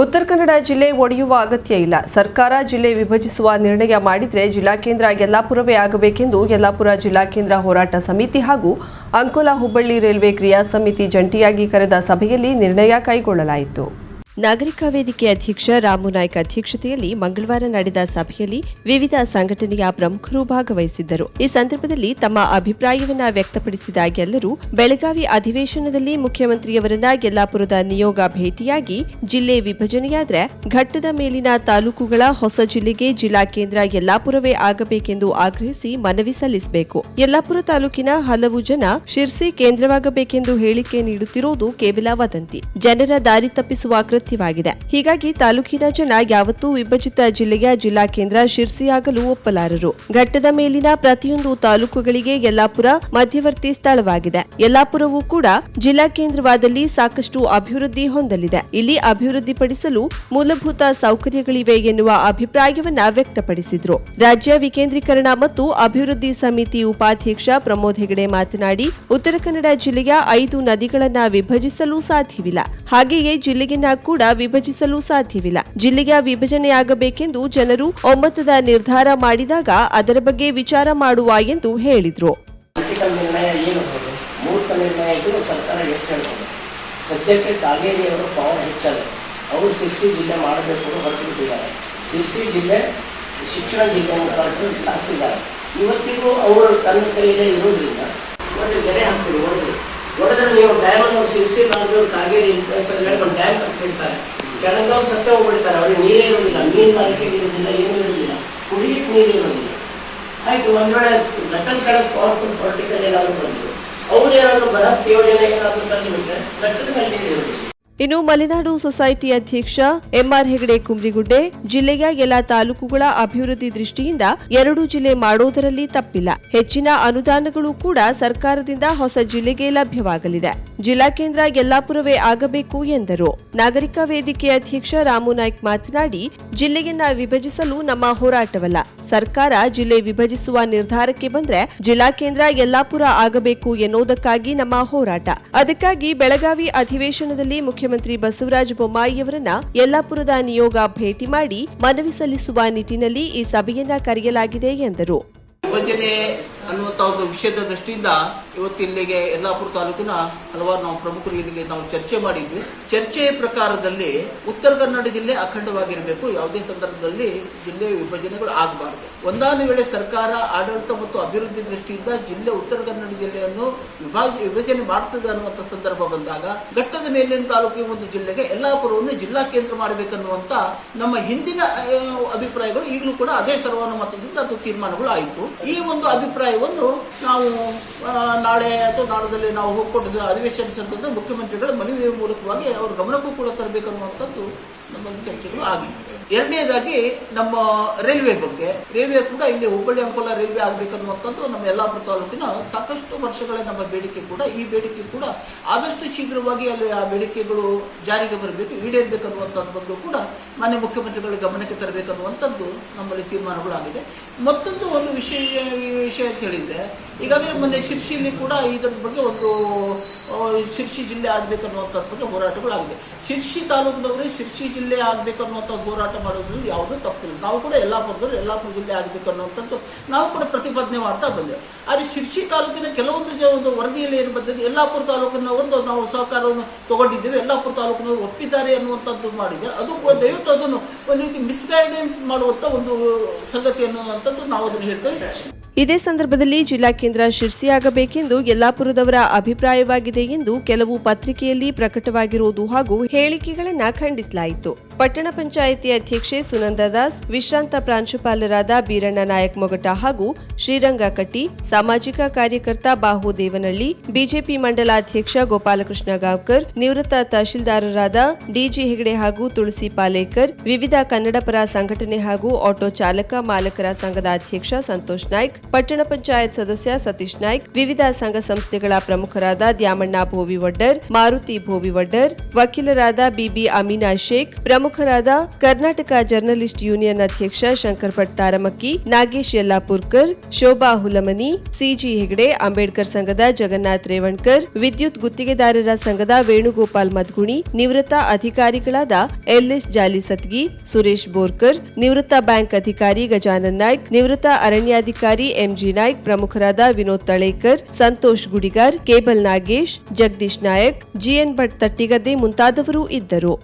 ಉತ್ತರ ಕನ್ನಡ ಜಿಲ್ಲೆ ಒಡೆಯುವ ಅಗತ್ಯ ಇಲ್ಲ. ಸರ್ಕಾರ ಜಿಲ್ಲೆ ವಿಭಜಿಸುವ ನಿರ್ಣಯ ಮಾಡಿದರೆ ಜಿಲ್ಲಾ ಕೇಂದ್ರ ಯಲ್ಲಾಪುರವೇ ಆಗಬೇಕೆಂದು ಯಲ್ಲಾಪುರ ಜಿಲ್ಲಾ ಕೇಂದ್ರ ಹೋರಾಟ ಸಮಿತಿ ಹಾಗೂ ಅಂಕೋಲಾ ಹುಬ್ಬಳ್ಳಿ ರೈಲ್ವೆ ಕ್ರಿಯಾ ಸಮಿತಿ ಜಂಟಿಯಾಗಿ ಕರೆದ ಸಭೆಯಲ್ಲಿ ನಿರ್ಣಯ ಕೈಗೊಳ್ಳಲಾಯಿತು. ನಾಗರಿಕ ವೇದಿಕೆ ಅಧ್ಯಕ್ಷ ರಾಮು ನಾಯ್ಕ ಅಧ್ಯಕ್ಷತೆಯಲ್ಲಿ ಮಂಗಳವಾರ ನಡೆದ ಸಭೆಯಲ್ಲಿ ವಿವಿಧ ಸಂಘಟನೆಯ ಪ್ರಮುಖರು ಭಾಗವಹಿಸಿದ್ದರು. ಈ ಸಂದರ್ಭದಲ್ಲಿ ತಮ್ಮ ಅಭಿಪ್ರಾಯವನ್ನ ವ್ಯಕ್ತಪಡಿಸಿದ ಎಲ್ಲರೂ, ಬೆಳಗಾವಿ ಅಧಿವೇಶನದಲ್ಲಿ ಮುಖ್ಯಮಂತ್ರಿಯವರನ್ನ ಯಲ್ಲಾಪುರದ ನಿಯೋಗ ಭೇಟಿಯಾಗಿ ಜಿಲ್ಲೆ ವಿಭಜನೆಯಾದ್ರೆ ಘಟ್ಟದ ಮೇಲಿನ ತಾಲೂಕುಗಳ ಹೊಸ ಜಿಲ್ಲೆಗೆ ಜಿಲ್ಲಾ ಕೇಂದ್ರ ಯಲ್ಲಾಪುರವೇ ಆಗಬೇಕೆಂದು ಆಗ್ರಹಿಸಿ ಮನವಿ ಸಲ್ಲಿಸಬೇಕು. ಯಲ್ಲಾಪುರ ತಾಲೂಕಿನ ಹಲವು ಜನ ಶಿರ್ಸಿ ಕೇಂದ್ರವಾಗಬೇಕೆಂದು ಹೇಳಿಕೆ ನೀಡುತ್ತಿರುವುದು ಕೇವಲ ವದಂತಿ. ಜನರ ದಾರಿ ತಪ್ಪಿಸುವ ಕೃತ್ಯವಾಗಿದೆ ಹೀಗಾಗಿ ತಾಲೂಕಿನ ಜನ ಯಾವತ್ತೂ ವಿಭಜಿತ ಜಿಲ್ಲೆಯ ಜಿಲ್ಲಾ ಕೇಂದ್ರ ಶಿರ್ಸಿಯಾಗಲು ಒಪ್ಪಲಾರರು. ಘಟ್ಟದ ಮೇಲಿನ ಪ್ರತಿಯೊಂದು ತಾಲೂಕುಗಳಿಗೆ ಯಲ್ಲಾಪುರ ಮಧ್ಯವರ್ತಿ ಸ್ಥಳವಾಗಿದೆ. ಯಲ್ಲಾಪುರವೂ ಕೂಡ ಜಿಲ್ಲಾ ಕೇಂದ್ರವಾದಲ್ಲಿ ಸಾಕಷ್ಟು ಅಭಿವೃದ್ಧಿ ಹೊಂದಲಿದೆ. ಇಲ್ಲಿ ಅಭಿವೃದ್ಧಿಪಡಿಸಲು ಮೂಲಭೂತ ಸೌಕರ್ಯಗಳಿವೆ ಎನ್ನುವ ಅಭಿಪ್ರಾಯವನ್ನ ವ್ಯಕ್ತಪಡಿಸಿದ್ರು. ರಾಜ್ಯ ವಿಕೇಂದ್ರೀಕರಣ ಮತ್ತು ಅಭಿವೃದ್ಧಿ ಸಮಿತಿ ಉಪಾಧ್ಯಕ್ಷ ಪ್ರಮೋದ್ ಹೆಗಡೆ ಮಾತನಾಡಿ, ಉತ್ತರ ಕನ್ನಡ ಜಿಲ್ಲೆಯ ಐದು ನದಿಗಳನ್ನ ವಿಭಜಿಸಲು ಸಾಧ್ಯವಿಲ್ಲ. ಹಾಗೆಯೇ ಜಿಲ್ಲೆಯನ್ನ ಕೂಡ ವಿಭಜಿಸಲು ಸಾಧ್ಯವಿಲ್ಲ. ಜಿಲ್ಲೆಯ ವಿಭಜನೆಯಾಗಬೇಕೆಂದು ಜನರು ಒಮ್ಮತದ ನಿರ್ಧಾರ ಮಾಡಿದಾಗ ಅದರ ಬಗ್ಗೆ ವಿಚಾರ ಮಾಡುವ ಎಂದು ಹೇಳಿದ್ರು. ಸದ್ಯಕ್ಕೆ ಕಾಗೇರಿಯವರು ಪವರ್ ಹೆಚ್ಚಲ್ಲ. ಅವರು ಸಿರ್ಸಿ ಜಿಲ್ಲೆ ಮಾಡಬೇಕು ಅಂತ ಹೊರಟು ಬಿಟ್ಟಿದ್ದಾರೆ ಸಿರ್ಸಿ ಜಿಲ್ಲೆ ಶಿಕ್ಷಣ ಜಿಲ್ಲೆ ಅಂತ ಹೊರಟು ಸಾಧಿಸಿದ್ದಾರೆ ಇವತ್ತಿಗೂ ಅವರು ತನ್ನ ಕೈಯಲ್ಲೇ ಇರೋದ್ರಿಂದ ಇವತ್ತು ಗೆರೆ ಹಾಕ್ತೀವಿ ಹೊಡೆದ್ರೆ ನೀವು ಡ್ಯಾಮ್ ಅನ್ನು ಸಿರ್ಸಿ ಮಾಡಿದವರು ಕಾಗೇರಿ ಇನ್ಫ್ಲೂಯೆನ್ಸರ್ ಹೇಳ್ಕೊಂಡು ಡ್ಯಾಮ್ ಕಟ್ಟಿರ್ತಾರೆ ಕೆಳಗವ್ರು ಸತ್ತ ಹೋಗ್ಬಿಡ್ತಾರೆ. ಅವ್ರಿಗೆ ನೀರೇ ಇರೋದಿಲ್ಲ ಮಾರಿಕೆ ಇರೋದಿಲ್ಲ ಏನೂ ಇರೋದಿಲ್ಲ ಕುಡಿಯಕ್ಕೆ ನೀರು ಇರೋದಿಲ್ಲ ಆಯ್ತು, ಒಂದ್ ವೇಳೆ ಲಟನ್ ಕಡೆ ಪವರ್ಫುಲ್ ಪೊಲಿಟಿಕಲ್ ಏನಾದರೂ ಬಂದರು ಅವ್ರು ಏನಾದರೂ ಬೃಹತ್ ಯೋಜನೆ ಏನಾದರೂ ತಂದುಬಿಟ್ರೆ ಘಟ್ಟದ ಮೇಲೆ ನೀರು ಇರೋದಿಲ್ಲ ಇನ್ನು ಮಲೆನಾಡು ಸೊಸೈಟಿ ಅಧ್ಯಕ್ಷ ಎಂಆರ್ ಹೆಗಡೆ ಕುಂಬ್ರಿಗುಡ್ಡೆ ಜಿಲ್ಲೆಯ ಎಲ್ಲ ತಾಲೂಕುಗಳ ಅಭಿವೃದ್ಧಿ ದೃಷ್ಟಿಯಿಂದ ಎರಡು ಜಿಲ್ಲೆ ಮಾಡೋದರಲ್ಲಿ ತಪ್ಪಿಲ್ಲ. ಹೆಚ್ಚಿನ ಅನುದಾನಗಳು ಕೂಡ ಸರ್ಕಾರದಿಂದ ಹೊಸ ಜಿಲ್ಲೆಗೆ ಲಭ್ಯವಾಗಲಿದೆ. ಜಿಲ್ಲಾ ಕೇಂದ್ರ ಯಲ್ಲಾಪುರವೇ ಆಗಬೇಕು ಎಂದರು. ನಾಗರಿಕ ವೇದಿಕೆ ಅಧ್ಯಕ್ಷ ರಾಮು ನಾಯ್ಕ್ ಮಾತನಾಡಿ, ಜಿಲ್ಲೆಯನ್ನ ವಿಭಜಿಸಲು ನಮ್ಮ ಹೋರಾಟವಲ್ಲ. ಸರ್ಕಾರ ಜಿಲ್ಲೆ ವಿಭಜಿಸುವ ನಿರ್ಧಾರಕ್ಕೆ ಬಂದ್ರೆ ಜಿಲ್ಲಾ ಕೇಂದ್ರ ಯಲ್ಲಾಪುರ ಆಗಬೇಕು ಎನ್ನುವುದಕ್ಕಾಗಿ ನಮ್ಮ ಹೋರಾಟ. ಅದಕ್ಕಾಗಿ ಬೆಳಗಾವಿ ಅಧಿವೇಶನದಲ್ಲಿ ಮುಖ್ಯಮಂತ್ರಿ ಬಸವರಾಜ ಬೊಮ್ಮಾಯಿಯವರನ್ನ ಯಲ್ಲಾಪುರದ ನಿಯೋಗ ಭೇಟಿ ಮಾಡಿ ಮನವಿ ಸಲ್ಲಿಸುವ ನಿಟ್ಟಿನಲ್ಲಿ ಈ ಸಭೆಯನ್ನ ಕರೆಯಲಾಗಿದೆ ಎಂದರು. ಅನ್ನುವಂಥ ಒಂದು ವಿಷಯದ ದೃಷ್ಟಿಯಿಂದ ಇವತ್ತು ಇಲ್ಲಿಗೆ ಯಲ್ಲಾಪುರ ತಾಲೂಕಿನ ಹಲವಾರು ನಾವು ಪ್ರಮುಖರು ಇಲ್ಲಿಗೆ ನಾವು ಚರ್ಚೆ ಮಾಡಿದ್ವಿ. ಚರ್ಚೆಯ ಪ್ರಕಾರದಲ್ಲಿ ಉತ್ತರ ಕನ್ನಡ ಜಿಲ್ಲೆ ಅಖಂಡವಾಗಿರಬೇಕು. ಯಾವುದೇ ಸಂದರ್ಭದಲ್ಲಿ ಜಿಲ್ಲೆ ವಿಭಜನೆಗಳು ಆಗಬಾರದು. ಒಂದಾನು ವೇಳೆ ಸರ್ಕಾರ, ಆಡಳಿತ ಮತ್ತು ಅಭಿವೃದ್ಧಿ ದೃಷ್ಟಿಯಿಂದ ಜಿಲ್ಲೆ ಉತ್ತರ ಕನ್ನಡ ಜಿಲ್ಲೆಯನ್ನು ವಿಭಾಗ ವಿಭಜನೆ ಮಾಡ್ತದೆ ಅನ್ನುವಂಥ ಸಂದರ್ಭ ಬಂದಾಗ, ಘಟ್ಟದ ಮೇಲಿನ ತಾಲೂಕಿನ ಒಂದು ಜಿಲ್ಲೆಗೆ ಯಲ್ಲಾಪುರವನ್ನು ಜಿಲ್ಲಾ ಕೇಂದ್ರ ಮಾಡಬೇಕನ್ನುವಂತ ನಮ್ಮ ಹಿಂದಿನ ಅಭಿಪ್ರಾಯಗಳು ಈಗಲೂ ಕೂಡ ಅದೇ ಸರ್ವಾನುಮತದಿಂದ ಅದು ತೀರ್ಮಾನಗಳು ಆಯಿತು. ಈ ಒಂದು ಅಭಿಪ್ರಾಯವನ್ನು ನಾವು ನಾಳೆ ಅಥವಾ ನಾಡದಲ್ಲಿ ನಾವು ಹೋಗ್ಕೊಂಡು ಅಧಿವೇಶನ ಸಂದರ್ಭದಲ್ಲಿ ಮುಖ್ಯಮಂತ್ರಿಗಳ ಮನವಿ ಮೂಲಕವಾಗಿ ಅವ್ರ ಗಮನಕ್ಕೂ ಕೂಡ ತರಬೇಕನ್ನುವಂಥದ್ದು ನಮ್ಮ ಚರ್ಚೆಗಳು ಆಗಿದೆ ಎರಡನೇದಾಗಿ ನಮ್ಮ ರೈಲ್ವೆ ಬಗ್ಗೆ. ರೈಲ್ವೆ ಕೂಡ ಇಲ್ಲಿ ಹುಬ್ಬಳ್ಳಿ ಅಂಕೋಲ ರೈಲ್ವೆ ಆಗಬೇಕನ್ನುವಂಥದ್ದು ನಮ್ಮ ಯಲ್ಲಾಪುರ ತಾಲೂಕಿನ ಸಾಕಷ್ಟು ವರ್ಷಗಳ ನಮ್ಮ ಬೇಡಿಕೆ ಕೂಡ, ಈ ಬೇಡಿಕೆ ಕೂಡ ಆದಷ್ಟು ಶೀಘ್ರವಾಗಿ ಅಲ್ಲಿ ಆ ಬೇಡಿಕೆಗಳು ಜಾರಿಗೆ ಬರಬೇಕು, ಈಡೇರಬೇಕನ್ನುವಂಥದ್ದು ಬಗ್ಗೆ ಕೂಡ ಮಾನ್ಯ ಮುಖ್ಯಮಂತ್ರಿಗಳ ಗಮನಕ್ಕೆ ತರಬೇಕನ್ನುವಂಥದ್ದು ನಮ್ಮಲ್ಲಿ ತೀರ್ಮಾನಗಳಾಗಿದೆ. ಮತ್ತೊಂದು ಒಂದು ವಿಷಯ ವಿಷಯ ಹೇಳಿದ್ರೆ, ಈಗಾಗಲೇ ಮೊನ್ನೆ ಶಿರ್ಸಿಯಲ್ಲಿ ಕೂಡ ಇದರ ಬಗ್ಗೆ ಒಂದು ಶಿರ್ಸಿ ಜಿಲ್ಲೆ ಆಗ್ಬೇಕನ್ನುವಂಥದ್ದು ಬಗ್ಗೆ ಹೋರಾಟಗಳಾಗಿದೆ ಶಿರ್ಸಿ ತಾಲೂಕಿನವರು ಶಿರ್ಸಿ ಜಿಲ್ಲೆ ಆಗ್ಬೇಕನ್ನುವಂಥದ್ದು ಹೋರಾಟ ಮಾಡೋದ್ರಲ್ಲಿ ಯಾವುದೂ ತಪ್ಪಿಲ್ಲ. ನಾವು ಕೂಡ ಯಲ್ಲಾಪುರದವರು ಯಲ್ಲಾಪುರ ಜಿಲ್ಲೆ ಆಗ್ಬೇಕನ್ನುವಂಥದ್ದು ನಾವು ಕೂಡ ಪ್ರತಿಪಾದನೆ ಮಾಡ್ತಾ ಬಂದೆವು. ಆದರೆ ಶಿರ್ಸಿ ತಾಲೂಕಿನ ಕೆಲವೊಂದು ಒಂದು ವರದಿಯಲ್ಲಿ ಏನು ಬಂದಿದೆ, ಯಲ್ಲಾಪುರ ಒಂದು ನಾವು ಸಹಕಾರವನ್ನು ತಗೊಂಡಿದ್ದೇವೆ, ಯಲ್ಲಾಪುರ ತಾಲೂಕಿನವರು ಒಪ್ಪಿದ್ದಾರೆ ಅನ್ನುವಂಥದ್ದು ಮಾಡಿದ್ದಾರೆ ಅದು ಕೂಡ ದಯವಿಟ್ಟು ಅದನ್ನು ಒಂದು ರೀತಿ ಮಿಸ್ಗೈಡೆನ್ಸ್ ಮಾಡುವಂಥ ಒಂದು ಸಂಗತಿ ಅನ್ನುವಂಥದ್ದು ನಾವು ಅದನ್ನು ಹೇಳ್ತೇವೆ. ಇದೇ ಸಂದರ್ಭದಲ್ಲಿ ಜಿಲ್ಲಾ ಕೇಂದ್ರ ಶಿರ್ಸಿಯಾಗಬೇಕೆಂದು ಯಲ್ಲಾಪುರದವರ ಅಭಿಪ್ರಾಯವಾಗಿದೆ ಎಂದು ಕೆಲವು ಪತ್ರಿಕೆಯಲ್ಲಿ ಪ್ರಕಟವಾಗಿರುವುದು ಹಾಗೂ ಹೇಳಿಕೆಗಳನ್ನು ಖಂಡಿಸಲಾಯಿತು. ಪಟ್ಟಣ ಪಂಚಾಯಿತಿ ಅಧ್ಯಕ್ಷೆ ಸುನಂದ ದಾಸ್, ವಿಶ್ರಾಂತ ಪ್ರಾಂಶುಪಾಲರಾದ ಬೀರಣ್ಣ ನಾಯಕ್ ಮೊಗಟ ಹಾಗೂ ಶ್ರೀರಂಗ ಕಟ್ಟಿ, ಸಾಮಾಜಿಕ ಕಾರ್ಯಕರ್ತ ಬಾಹು ದೇವನಹಳ್ಳಿ, ಬಿಜೆಪಿ ಮಂಡಲಾಧ್ಯಕ್ಷ ಗೋಪಾಲಕೃಷ್ಣ ಗಾವ್ಕರ್, ನಿವೃತ್ತ ತಹಶೀಲ್ದಾರರಾದ ಡಿಜಿ ಹೆಗಡೆ ಹಾಗೂ ತುಳಸಿ ಪಾಲೇಕರ್, ವಿವಿಧ ಕನ್ನಡಪರ ಸಂಘಟನೆ ಹಾಗೂ ಆಟೋ ಚಾಲಕ ಮಾಲಕರ ಸಂಘದ ಅಧ್ಯಕ್ಷ ಸಂತೋಷ್ ನಾಯ್ಕ್, ಪಟ್ಟಣ ಪಂಚಾಯತ್ ಸದಸ್ಯ ಸತೀಶ್ ನಾಯ್ಕ್, ವಿವಿಧ ಸಂಘ ಸಂಸ್ಥೆಗಳ ಪ್ರಮುಖರಾದ ದ್ಯಾಮಣ್ಣ ಭೋವಿವಡ್ಡರ್, ಮಾರುತಿ ಭೋವಿವಡ್ಡರ್, ವಕೀಲರಾದ ಬಿಬಿ ಅಮೀನಾ ಶೇಖ್ ಪ್ರಮುಖರಾದ ಕರ್ನಾಟಕ ಜರ್ನಲಿಸ್ಟ್ ಯೂನಿಯನ್ ಅಧ್ಯಕ್ಷ ಶಂಕರ್ ಭಟ್ ತಾರಮಕ್ಕಿ, ನಾಗೇಶ್ ಯಲ್ಲಾಪುರ್ಕರ್, ಶೋಭಾ ಹುಲಮನಿ, ಸಿಜಿ ಹೆಗಡೆ, ಅಂಬೇಡ್ಕರ್ ಸಂಘದ ಜಗನ್ನಾಥ್ ರೇವಣ್ಕರ್, ವಿದ್ಯುತ್ ಗುತ್ತಿಗೆದಾರರ ಸಂಘದ ವೇಣುಗೋಪಾಲ್ ಮದ್ಗುಣಿ, ನಿವೃತ್ತ ಅಧಿಕಾರಿಗಳಾದ ಎಲ್ಎಸ್ ಜಾಲಿ ಸತ್ಗಿ ಸುರೇಶ್ ಬೋರ್ಕರ್, ನಿವೃತ್ತ ಬ್ಯಾಂಕ್ ಅಧಿಕಾರಿ ಗಜಾನನ್ ನಾಯ್ಕ್, ನಿವೃತ್ತ ಅರಣ್ಯಾಧಿಕಾರಿ ಎಂಜಿ ನಾಯ್ಕ್, ಪ್ರಮುಖರಾದ ವಿನೋದ್ ತಳೇಕರ್, ಸಂತೋಷ್ ಗುಡಿಗಾರ್, ಕೇಬಲ್ ನಾಗೇಶ್, ಜಗದೀಶ್ ನಾಯಕ್ ಜಿಎನ್ ಭಟ್ ತಟ್ಟಿಗದ್ದೆ ಮುಂತಾದವರು ಇದ್ದರು.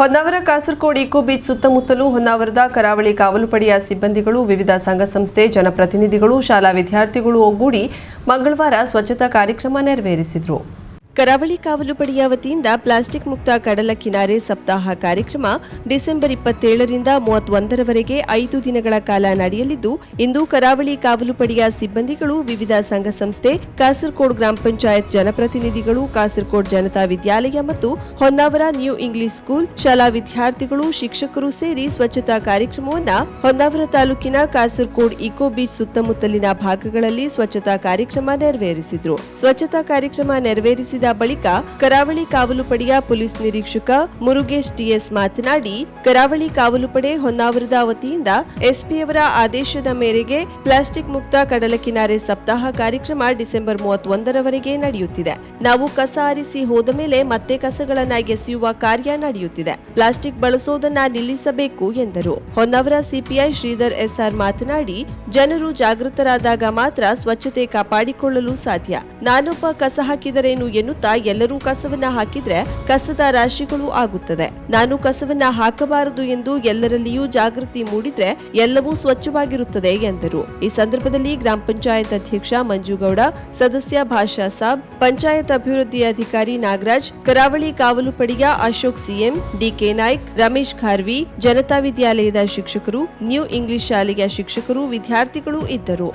ಹೊನ್ನಾವರ ಕಾಸರಗೋಡ್ ಇಕೋ ಬೀಚ್ ಸುತ್ತಮುತ್ತಲು ಹೊನ್ನಾವರದ ಕರಾವಳಿ ಕಾವಲು ಪಡೆಯ ಸಿಬ್ಬಂದಿಗಳು, ವಿವಿಧ ಸಂಘ ಸಂಸ್ಥೆ, ಜನಪ್ರತಿನಿಧಿಗಳು, ಶಾಲಾ ವಿದ್ಯಾರ್ಥಿಗಳು ಒಗ್ಗೂಡಿ ಮಂಗಳವಾರ ಸ್ವಚ್ಛತಾ ಕಾರ್ಯಕ್ರಮ ನೆರವೇರಿಸಿದರು. ಕರಾವಳಿ ಕಾವಲು ಪಡೆಯ ವತಿಯಿಂದ ಪ್ಲಾಸ್ಟಿಕ್ ಮುಕ್ತ ಕಡಲ ಕಿನಾರೆ ಸಪ್ತಾಹ ಕಾರ್ಯಕ್ರಮ ಡಿಸೆಂಬರ್ ಇಪ್ಪತ್ತೇಳರಿಂದ ಮೂವತ್ತೊಂದರವರೆಗೆ ಐದು ದಿನಗಳ ಕಾಲ ನಡೆಯಲಿದ್ದು, ಇಂದು ಕರಾವಳಿ ಕಾವಲು ಪಡೆಯ ಸಿಬ್ಬಂದಿಗಳು ವಿವಿಧ ಸಂಘ ಸಂಸ್ಥೆ ಕಾಸರಕೋಡ್ ಗ್ರಾಮ ಪಂಚಾಯತ್ ಜನಪ್ರತಿನಿಧಿಗಳು ಕಾಸರಕೋಡ್ ಜನತಾ ವಿದ್ಯಾಲಯ ಮತ್ತು ಹೊನ್ನಾವರ ನ್ಯೂ ಇಂಗ್ಲಿಷ್ ಸ್ಕೂಲ್ ಶಾಲಾ ವಿದ್ಯಾರ್ಥಿಗಳು, ಶಿಕ್ಷಕರು ಸೇರಿ ಸ್ವಚ್ಛತಾ ಕಾರ್ಯಕ್ರಮವನ್ನು ಹೊನ್ನಾವರ ತಾಲೂಕಿನ ಕಾಸರಕೋಡ್ ಇಕೋ ಬೀಚ್ ಸುತ್ತಮುತ್ತಲಿನ ಭಾಗಗಳಲ್ಲಿ ಸ್ವಚ್ಛತಾ ಕಾರ್ಯಕ್ರಮ ನೆರವೇರಿಸಿದರು. ಸ್ವಚ್ಛತಾ ಕಾರ್ಯಕ್ರಮ ನೆರವೇರಿಸಿದ ಬಳಿಕ ಕರಾವಳಿ ಕಾವಲು ಪಡೆಯ ಪೊಲೀಸ್ ನಿರೀಕ್ಷಕ ಮುರುಗೇಶ್ ಟಿಎಸ್ ಮಾತನಾಡಿ, ಕರಾವಳಿ ಕಾವಲು ಪಡೆ ಹೊನ್ನಾವರದ ವತಿಯಿಂದ ಎಸ್ಪಿಯವರ ಆದೇಶದ ಮೇರೆಗೆ ಪ್ಲಾಸ್ಟಿಕ್ ಮುಕ್ತ ಕಡಲ ಕಿನಾರೆ ಸಪ್ತಾಹ ಕಾರ್ಯಕ್ರಮ ಡಿಸೆಂಬರ್ ಮೂವತ್ತೊಂದರವರೆಗೆ ನಡೆಯುತ್ತಿದೆ. ನಾವು ಕಸ ಆರಿಸಿ ಹೋದ ಮೇಲೆ ಮತ್ತೆ ಕಸಗಳನ್ನ ಎಸೆಯುವ ಕಾರ್ಯ ನಡೆಯುತ್ತಿದೆ. ಪ್ಲಾಸ್ಟಿಕ್ ಬಳಸೋದನ್ನ ನಿಲ್ಲಿಸಬೇಕು ಎಂದರು. ಹೊನ್ನಾವರ ಸಿಪಿಐ ಶ್ರೀಧರ್ ಎಸ್ಆರ್ ಮಾತನಾಡಿ, ಜನರು ಜಾಗೃತರಾದಾಗ ಮಾತ್ರ ಸ್ವಚ್ಛತೆ ಕಾಪಾಡಿಕೊಳ್ಳಲು ಸಾಧ್ಯ. ನಾನೊಬ್ಬ ಕಸ ಹಾಕಿದರೇನು ಎನ್ನುತ್ತಾ ಎಲ್ಲರೂ ಕಸವನ್ನ ಹಾಕಿದ್ರೆ ಕಸದ ರಾಶಿಗಳು ಆಗುತ್ತದೆ. ನಾನು ಕಸವನ್ನ ಹಾಕಬಾರದು ಎಂದು ಎಲ್ಲರಲ್ಲಿಯೂ ಜಾಗೃತಿ ಮೂಡಿದ್ರೆ ಎಲ್ಲವೂ ಸ್ವಚ್ಛವಾಗಿರುತ್ತದೆ ಎಂದರು. ಈ ಸಂದರ್ಭದಲ್ಲಿ ಗ್ರಾಮ ಪಂಚಾಯತ್ ಅಧ್ಯಕ್ಷ ಮಂಜುಗೌಡ, ಸದಸ್ಯ ಭಾಷಾ ಸಾಬ್, ಪಂಚಾಯತ್ ಅಭಿವೃದ್ಧಿ ಅಧಿಕಾರಿ ನಾಗರಾಜ್, ಕರಾವಳಿ ಕಾವಲು ಪಡೆಯ ಅಶೋಕ್ ಸಿಎಂ, ಡಿಕೆ ನಾಯ್ಕ್, ರಮೇಶ್ ಖಾರ್ವಿ, ಜನತಾ ವಿದ್ಯಾಲಯದ ಶಿಕ್ಷಕರು, ನ್ಯೂ ಇಂಗ್ಲಿಷ್ ಶಾಲೆಯ ಶಿಕ್ಷಕರು, ವಿದ್ಯಾರ್ಥಿಗಳು ಇದ್ದರು.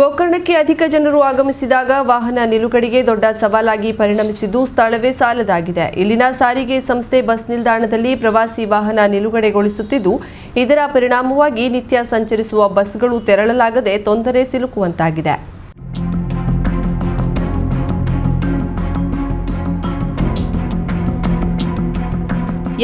ಗೋಕರ್ಣಕ್ಕೆ ಅಧಿಕ ಜನರು ಆಗಮಿಸಿದಾಗ ವಾಹನ ನಿಲುಗಡೆಗೆ ದೊಡ್ಡ ಸವಾಲಾಗಿ ಪರಿಣಮಿಸಿದ್ದು ಸ್ಥಳವೇ ಸಾಲದಾಗಿದೆ. ಇಲ್ಲಿನ ಸಾರಿಗೆ ಸಂಸ್ಥೆ ಬಸ್ ನಿಲ್ದಾಣದಲ್ಲಿ ಪ್ರವಾಸಿ ವಾಹನ ನಿಲುಗಡೆಗೊಳಿಸುತ್ತಿದ್ದು, ಇದರ ಪರಿಣಾಮವಾಗಿ ನಿತ್ಯ ಸಂಚರಿಸುವ ಬಸ್ಗಳು ತೆರಳಲಾಗದೆ ತೊಂದರೆ ಸಿಲುಕುವಂತಾಗಿದೆ.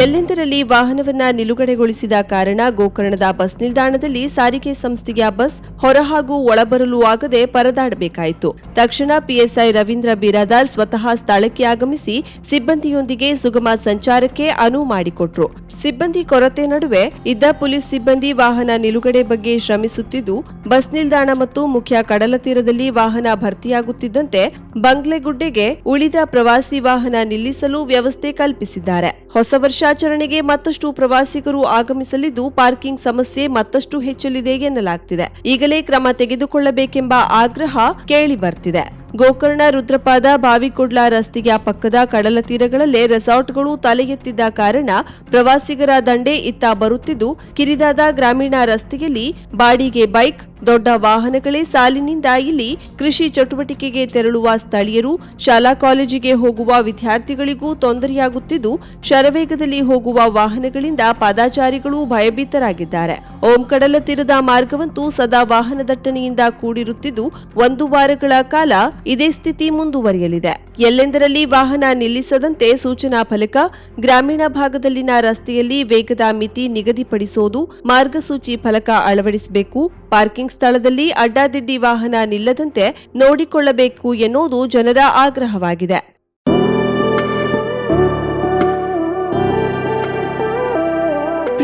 ಎಲ್ಲೆಂದರಲ್ಲಿ ವಾಹನವನ್ನ ನಿಲುಗಡೆಗೊಳಿಸಿದ ಕಾರಣ ಗೋಕರ್ಣದ ಬಸ್ ನಿಲ್ದಾಣದಲ್ಲಿ ಸಾರಿಗೆ ಸಂಸ್ಥೆಯ ಬಸ್ ಹೊರ ಹಾಗೂ ಒಳಬರಲು ಆಗದೆ ಪರದಾಡಬೇಕಾಯಿತು. ತಕ್ಷಣ ಪಿಎಸ್ಐ ರವೀಂದ್ರ ಬಿರಾದಾರ್ ಸ್ವತಃ ಸ್ಥಳಕ್ಕೆ ಆಗಮಿಸಿ ಸಿಬ್ಬಂದಿಯೊಂದಿಗೆ ಸುಗಮ ಸಂಚಾರಕ್ಕೆ ಅನುವು ಮಾಡಿಕೊಟ್ರು. ಸಿಬ್ಬಂದಿ ಕೊರತೆ ನಡುವೆ ಇದ್ದ ಪೊಲೀಸ್ ಸಿಬ್ಬಂದಿ ವಾಹನ ನಿಲುಗಡೆ ಬಗ್ಗೆ ಶ್ರಮಿಸುತ್ತಿದ್ದು, ಬಸ್ ನಿಲ್ದಾಣ ಮತ್ತು ಮುಖ್ಯ ಕಡಲ ತೀರದಲ್ಲಿ ವಾಹನ ಭರ್ತಿಯಾಗುತ್ತಿದ್ದಂತೆ ಬಂಗ್ಲೆಗುಡ್ಡೆಗೆ ಉಳಿದ ಪ್ರವಾಸಿ ವಾಹನ ನಿಲ್ಲಿಸಲು ವ್ಯವಸ್ಥೆ ಕಲ್ಪಿಸಿದ್ದಾರೆ. ಹೊಸ ವರ್ಷಾಚರಣೆಗೆ ಮತ್ತಷ್ಟು ಪ್ರವಾಸಿಗರು ಆಗಮಿಸಲಿದ್ದು ಪಾರ್ಕಿಂಗ್ ಸಮಸ್ಯೆ ಮತ್ತಷ್ಟು ಹೆಚ್ಚಲಿದೆ ಎನ್ನಲಾಗ್ತಿದೆ. ಈಗಲೇ ಕ್ರಮ ತೆಗೆದುಕೊಳ್ಳಬೇಕೆಂಬ ಆಗ್ರಹ ಕೇಳಿ ಬರ್ತಿದೆ. ಗೋಕರ್ಣ ರುದ್ರಪಾದ ಬಾವಿಕೊಡ್ಲ ರಸ್ತೆಯ ಪಕ್ಕದ ಕಡಲ ತೀರಗಳಲ್ಲೇ ರೆಸಾರ್ಟ್ಗಳು ತಲೆ ಎತ್ತಿದ್ದ ಕಾರಣ ಪ್ರವಾಸಿಗರ ದಂಡೆ ಇತ್ತ ಬರುತ್ತಿದ್ದು, ಕಿರಿದಾದ ಗ್ರಾಮೀಣ ರಸ್ತೆಯಲ್ಲಿ ಬಾಡಿಗೆ ಬೈಕ್, ದೊಡ್ಡ ವಾಹನಗಳೇ ಸಾಲಿನಿಂದ ಇಲ್ಲಿ ಕೃಷಿ ಚಟುವಟಿಕೆಗೆ ತೆರಳುವ ಸ್ಥಳೀಯರು, ಶಾಲಾ ಕಾಲೇಜಿಗೆ ಹೋಗುವ ವಿದ್ಯಾರ್ಥಿಗಳಿಗೂ ತೊಂದರೆಯಾಗುತ್ತಿದ್ದು, ಶರವೇಗದಲ್ಲಿ ಹೋಗುವ ವಾಹನಗಳಿಂದ ಪಾದಾಚಾರಿಗಳು ಭಯಭೀತರಾಗಿದ್ದಾರೆ. ಓಂ ಕಡಲ ತೀರದ ಮಾರ್ಗವಂತೂ ಸದಾ ವಾಹನ ದಟ್ಟಣೆಯಿಂದ ಕೂಡಿರುತ್ತಿದ್ದು, ಒಂದು ವಾರಗಳ ಕಾಲ ಇದೇ ಸ್ಥಿತಿ ಮುಂದುವರಿಯಲಿದೆ. ಎಲ್ಲೆಂದರಲ್ಲಿ ವಾಹನ ನಿಲ್ಲಿಸದಂತೆ ಸೂಚನಾ ಫಲಕ ಗ್ರಾಮೀಣ ಭಾಗದಲ್ಲಿನ ರಸ್ತೆಯಲ್ಲಿ ವೇಗದ ಮಿತಿ ನಿಗದಿಪಡಿಸೋದು ಮಾರ್ಗಸೂಚಿ ಫಲಕ ಅಳವಡಿಸಬೇಕು. ಪಾರ್ಕಿಂಗ್ ಸ್ಥಳದಲ್ಲಿ ಅಡ್ಡಾದಿಡ್ಡಿ ವಾಹನ ನಿಲ್ಲದಂತೆ ನೋಡಿಕೊಳ್ಳಬೇಕು ಎನ್ನುವುದು ಜನರ ಆಗ್ರಹವಾಗಿದೆ.